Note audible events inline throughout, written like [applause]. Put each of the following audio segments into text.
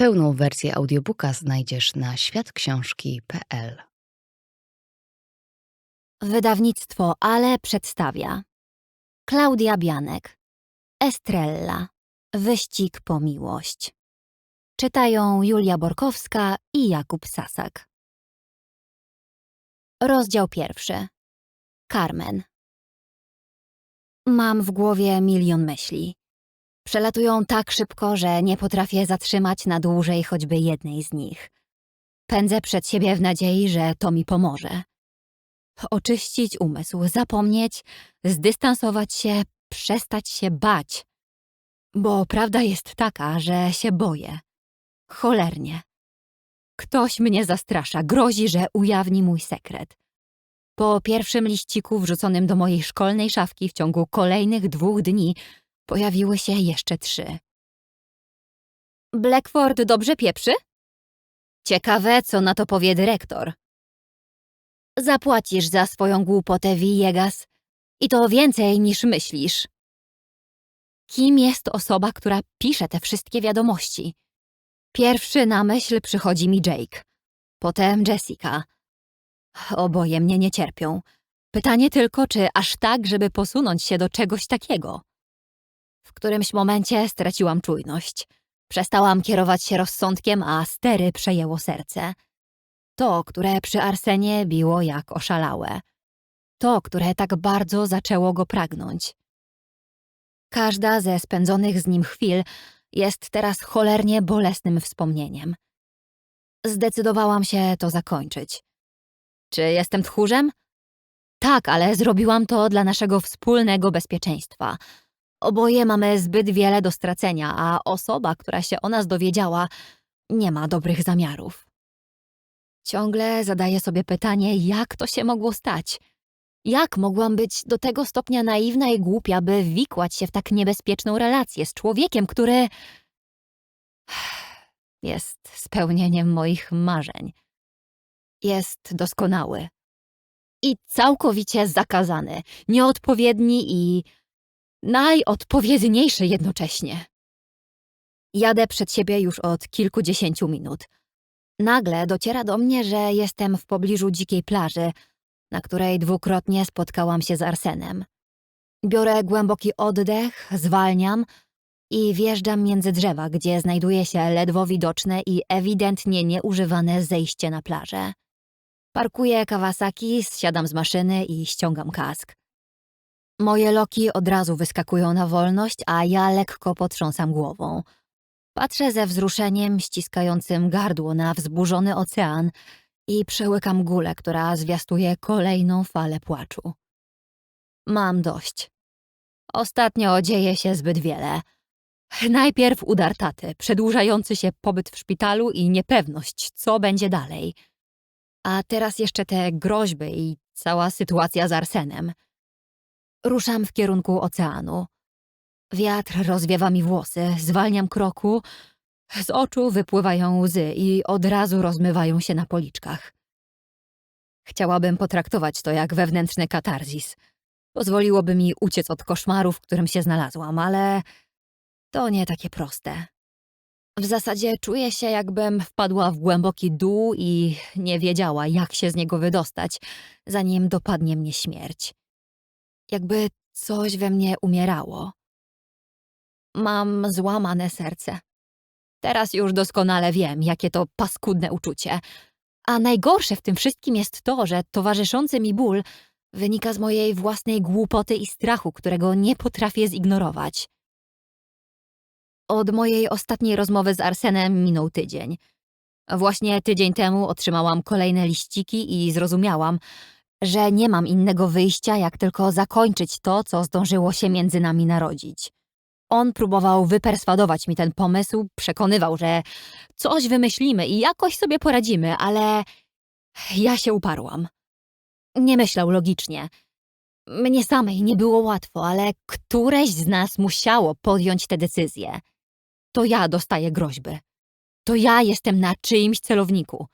Pełną wersję audiobooka znajdziesz na światksiążki.pl. Wydawnictwo Ale przedstawia. Klaudia Bianek. Estrella. Wyścig po miłość. Czytają Julia Borkowska i Jakub Sasak. Rozdział pierwszy. Carmen. Mam w głowie milion myśli. Przelatują tak szybko, że nie potrafię zatrzymać na dłużej choćby jednej z nich. Pędzę przed siebie w nadziei, że to mi pomoże. Oczyścić umysł, zapomnieć, zdystansować się, przestać się bać. Bo prawda jest taka, że się boję. Cholernie. Ktoś mnie zastrasza, grozi, że ujawni mój sekret. Po pierwszym liściku wrzuconym do mojej szkolnej szafki w ciągu kolejnych dwóch dni pojawiły się jeszcze trzy. Blackford dobrze pieprzy? Ciekawe, co na to powie dyrektor. Zapłacisz za swoją głupotę, Villegas. I to więcej niż myślisz. Kim jest osoba, która pisze te wszystkie wiadomości? Pierwszy na myśl przychodzi mi Jake, potem Jessica. Oboje mnie nie cierpią. Pytanie tylko, czy aż tak, żeby posunąć się do czegoś takiego. W którymś momencie straciłam czujność. Przestałam kierować się rozsądkiem, a stery przejęło serce. To, które przy Arsenie biło jak oszalałe. To, które tak bardzo zaczęło go pragnąć. Każda ze spędzonych z nim chwil jest teraz cholernie bolesnym wspomnieniem. Zdecydowałam się to zakończyć. Czy jestem tchórzem? Tak, ale zrobiłam to dla naszego wspólnego bezpieczeństwa. Oboje mamy zbyt wiele do stracenia, a osoba, która się o nas dowiedziała, nie ma dobrych zamiarów. Ciągle zadaję sobie pytanie, jak to się mogło stać? Jak mogłam być do tego stopnia naiwna i głupia, by wikłać się w tak niebezpieczną relację z człowiekiem, który [sighs] jest spełnieniem moich marzeń. Jest doskonały. I całkowicie zakazany, nieodpowiedni i najodpowiedniejszy jednocześnie. Jadę przed siebie już od kilkudziesięciu minut. Nagle dociera do mnie, że jestem w pobliżu dzikiej plaży, na której dwukrotnie spotkałam się z Arsenem. Biorę głęboki oddech, zwalniam i wjeżdżam między drzewa, gdzie znajduje się ledwo widoczne i ewidentnie nieużywane zejście na plażę. Parkuję Kawasaki, zsiadam z maszyny i ściągam kask. Moje loki od razu wyskakują na wolność, a ja lekko potrząsam głową. Patrzę ze wzruszeniem ściskającym gardło na wzburzony ocean i przełykam gulę, która zwiastuje kolejną falę płaczu. Mam dość. Ostatnio dzieje się zbyt wiele. Najpierw udar taty, przedłużający się pobyt w szpitalu i niepewność, co będzie dalej. A teraz jeszcze te groźby i cała sytuacja z Arsenem. Ruszam w kierunku oceanu. Wiatr rozwiewa mi włosy, zwalniam kroku, z oczu wypływają łzy i od razu rozmywają się na policzkach. Chciałabym potraktować to jak wewnętrzny katarzis. Pozwoliłoby mi uciec od koszmaru, w którym się znalazłam, ale to nie takie proste. W zasadzie czuję się, jakbym wpadła w głęboki dół i nie wiedziała, jak się z niego wydostać, zanim dopadnie mnie śmierć. Jakby coś we mnie umierało. Mam złamane serce. Teraz już doskonale wiem, jakie to paskudne uczucie. A najgorsze w tym wszystkim jest to, że towarzyszący mi ból wynika z mojej własnej głupoty i strachu, którego nie potrafię zignorować. Od mojej ostatniej rozmowy z Arsenem minął tydzień. Właśnie tydzień temu otrzymałam kolejne liściki i zrozumiałam, że nie mam innego wyjścia, jak tylko zakończyć to, co zdążyło się między nami narodzić. On próbował wyperswadować mi ten pomysł, przekonywał, że coś wymyślimy i jakoś sobie poradzimy, ale ja się uparłam. Nie myślał logicznie. Mnie samej nie było łatwo, ale któreś z nas musiało podjąć tę decyzję. To ja dostaję groźby. To ja jestem na czyimś celowniku.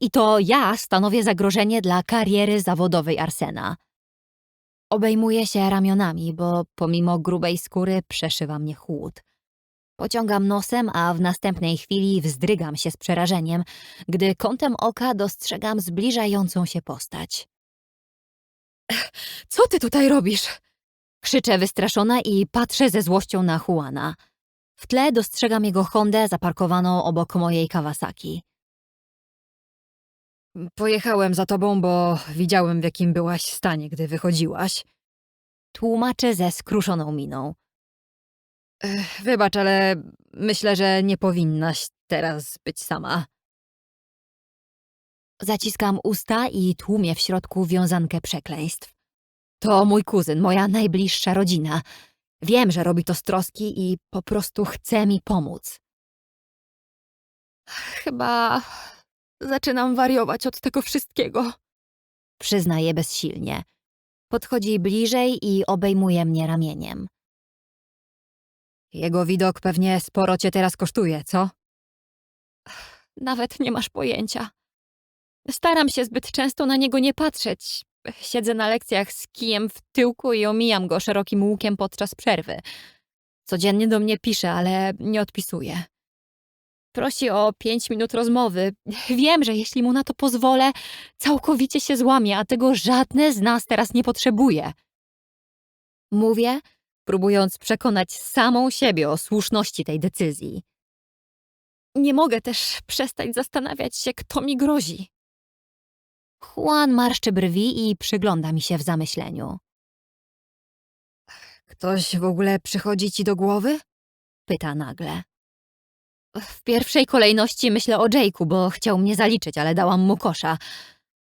I to ja stanowię zagrożenie dla kariery zawodowej Arsena. Obejmuję się ramionami, bo pomimo grubej skóry przeszywa mnie chłód. Pociągam nosem, a w następnej chwili wzdrygam się z przerażeniem, gdy kątem oka dostrzegam zbliżającą się postać. Co ty tutaj robisz? Krzyczę wystraszona i patrzę ze złością na Juana. W tle dostrzegam jego Hondę zaparkowaną obok mojej Kawasaki. Pojechałem za tobą, bo widziałem, w jakim byłaś stanie, gdy wychodziłaś. Tłumaczę ze skruszoną miną. Ech, wybacz, ale myślę, że nie powinnaś teraz być sama. Zaciskam usta i tłumię w środku wiązankę przekleństw. To mój kuzyn, moja najbliższa rodzina. Wiem, że robi to z troski i po prostu chce mi pomóc. Chyba zaczynam wariować od tego wszystkiego. Przyznaje bezsilnie. Podchodzi bliżej i obejmuje mnie ramieniem. Jego widok pewnie sporo cię teraz kosztuje, co? Nawet nie masz pojęcia. Staram się zbyt często na niego nie patrzeć. Siedzę na lekcjach z kijem w tyłku i omijam go szerokim łukiem podczas przerwy. Codziennie do mnie pisze, ale nie odpisuje. Prosi o pięć minut rozmowy. [laughs] Wiem, że jeśli mu na to pozwolę, całkowicie się złamie, a tego żadne z nas teraz nie potrzebuje. Mówię, próbując przekonać samą siebie o słuszności tej decyzji. Nie mogę też przestać zastanawiać się, kto mi grozi. Juan marszczy brwi i przygląda mi się w zamyśleniu. Ktoś w ogóle przychodzi ci do głowy? Pyta nagle. W pierwszej kolejności myślę o Jake'u, bo chciał mnie zaliczyć, ale dałam mu kosza.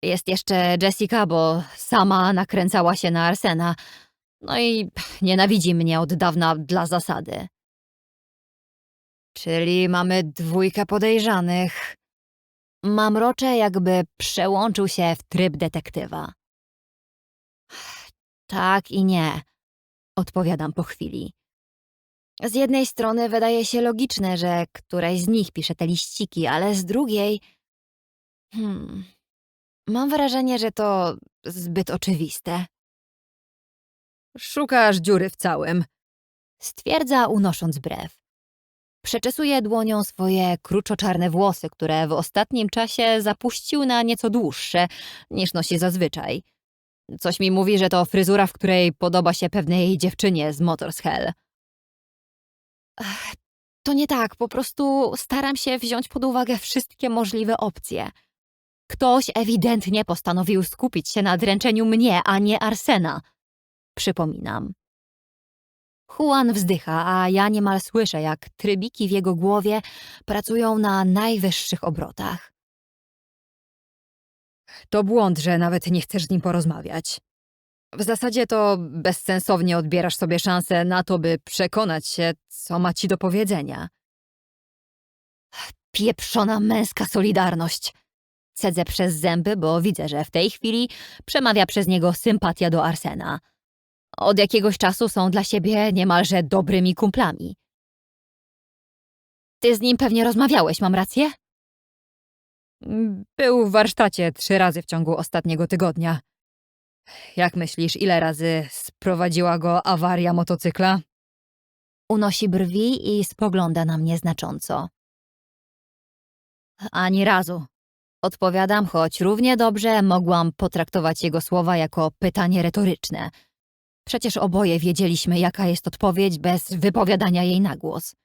Jest jeszcze Jessica, bo sama nakręcała się na Arsena. No i nienawidzi mnie od dawna dla zasady. Czyli mamy dwójkę podejrzanych. Mamrocze jakby przełączył się w tryb detektywa. Tak i nie, odpowiadam po chwili. Z jednej strony wydaje się logiczne, że któraś z nich pisze te liściki, ale z drugiej. Hmm. Mam wrażenie, że to zbyt oczywiste. Szukasz dziury w całym. Stwierdza, unosząc brew. Przeczesuje dłonią swoje kruczo-czarne włosy, które w ostatnim czasie zapuścił na nieco dłuższe niż nosi zazwyczaj. Coś mi mówi, że to fryzura, w której podoba się pewnej dziewczynie z Motors Hell. To nie tak, po prostu staram się wziąć pod uwagę wszystkie możliwe opcje. Ktoś ewidentnie postanowił skupić się na dręczeniu mnie, a nie Arsena. Przypominam. Juan wzdycha, a ja niemal słyszę, jak trybiki w jego głowie pracują na najwyższych obrotach. To błąd, że nawet nie chcesz z nim porozmawiać. W zasadzie to bezsensownie odbierasz sobie szansę na to, by przekonać się, co ma ci do powiedzenia. Pieprzona męska solidarność. Cedzę przez zęby, bo widzę, że w tej chwili przemawia przez niego sympatia do Arsena. Od jakiegoś czasu są dla siebie niemalże dobrymi kumplami. Ty z nim pewnie rozmawiałeś, mam rację? Był w warsztacie trzy razy w ciągu ostatniego tygodnia. Jak myślisz, ile razy sprowadziła go awaria motocykla? Unosi brwi i spogląda na mnie znacząco. Ani razu. Odpowiadam, choć równie dobrze mogłam potraktować jego słowa jako pytanie retoryczne. Przecież oboje wiedzieliśmy, jaka jest odpowiedź bez wypowiadania jej na głos.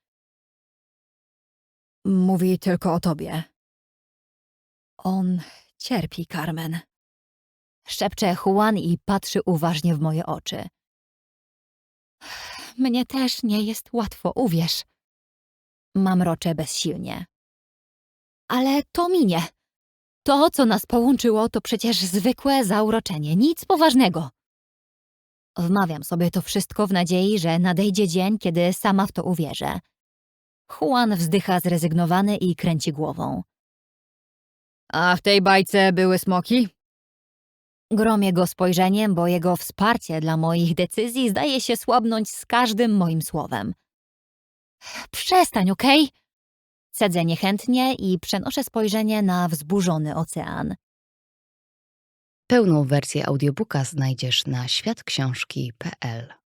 Mówi tylko o tobie. On cierpi, Carmen. Szepcze Juan i patrzy uważnie w moje oczy. Mnie też nie jest łatwo, uwierz. Mamroczę bezsilnie. Ale to minie. To, co nas połączyło, to przecież zwykłe zauroczenie, nic poważnego. Wmawiam sobie to wszystko w nadziei, że nadejdzie dzień, kiedy sama w to uwierzę. Juan wzdycha zrezygnowany i kręci głową. A w tej bajce były smoki? Gromię go spojrzeniem, bo jego wsparcie dla moich decyzji zdaje się słabnąć z każdym moim słowem. Przestań, okej? Cedzę niechętnie i przenoszę spojrzenie na wzburzony ocean. Pełną wersję audiobooka znajdziesz na światksiążki.pl.